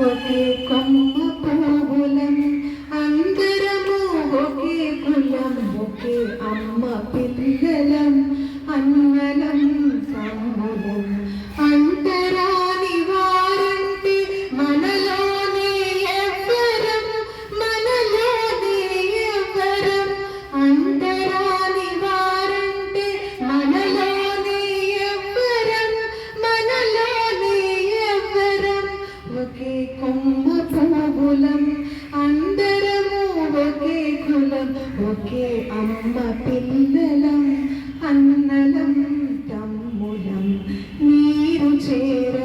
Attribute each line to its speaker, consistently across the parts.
Speaker 1: Porque sentir.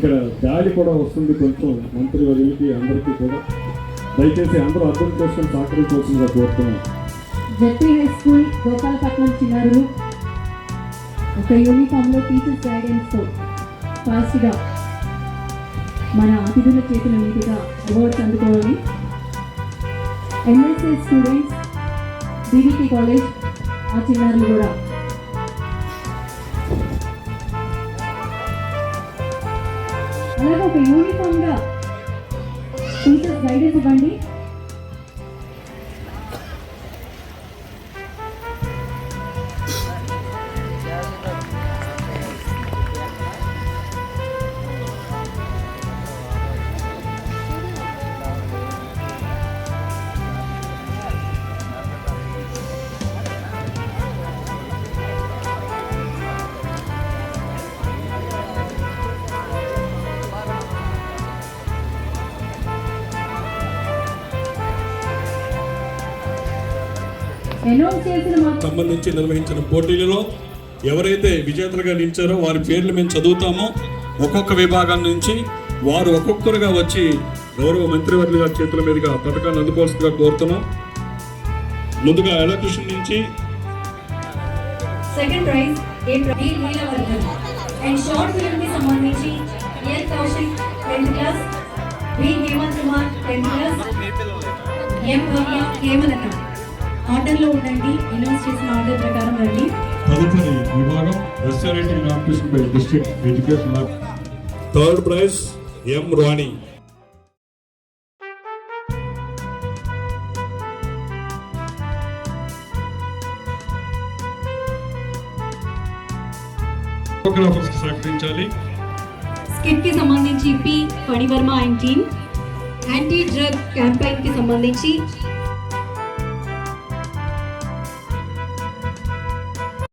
Speaker 2: ఇక్కడ గాలి కూడా వస్తుంది కొంచెం. మంత్రి వదిలికి అందరికీ కూడా. దయచేసి అందరూ అర్థం చేసుకుని సహకరించవలసిందిగా కోరుతున్నాను.
Speaker 3: జెడ్పీ హై స్కూల్ గోపాలపట్నం చిన్నారులు ఒక యూనిఫామ్లో టీచర్స్ ఫాస్ట్గా మన అతిథుల చేతుల మీదుగా అవార్డ్స్ అందుకోవాలి. ఎంఎస్ఏ స్టూడెంట్స్ బీవీటీ కాలేజ్ ఆ చిన్నారులు కూడా అలాగే ఒక యూనిఫామ్గా టీచర్స్ గైడెన్స్ ఇవ్వండి.
Speaker 4: సంబంధించి నిర్వహించిన పోటీలలో ఎవరైతే విజేతలుగా నిలిచారో వారి పేర్లు మేము చదువుతామో. ఒక్కొక్క విభాగం నుంచి వారు ఒక్కొక్కరుగా వచ్చి గౌరవ మంత్రివర్యుల గారి చేతుల మీదుగా పథకాన్ని అందుకోవాల్సిందిగా కోరుతున్నాం. ముందుగా ఎలక్ట్రిషన్ నుంచి
Speaker 5: second prize A D Neelavardhan and short ఫిల్మ్కి సంబంధించి Kaushik tenth class B Hemanth Kumar tenth class M Bhavya Hemalatha ఆర్డర్లో ఉండండి అనౌన్స్ చేసిన ఆర్డర్ ప్రకారం రండి.
Speaker 4: తదుపరి విభాగం restaurant competition by district education third prize M Rani. Photographers సహకరించాలి.
Speaker 5: స్కిట్కి సంబంధించి P Phanivarma and team. Anti drug క్యాంపెయిన్కి సంబంధించి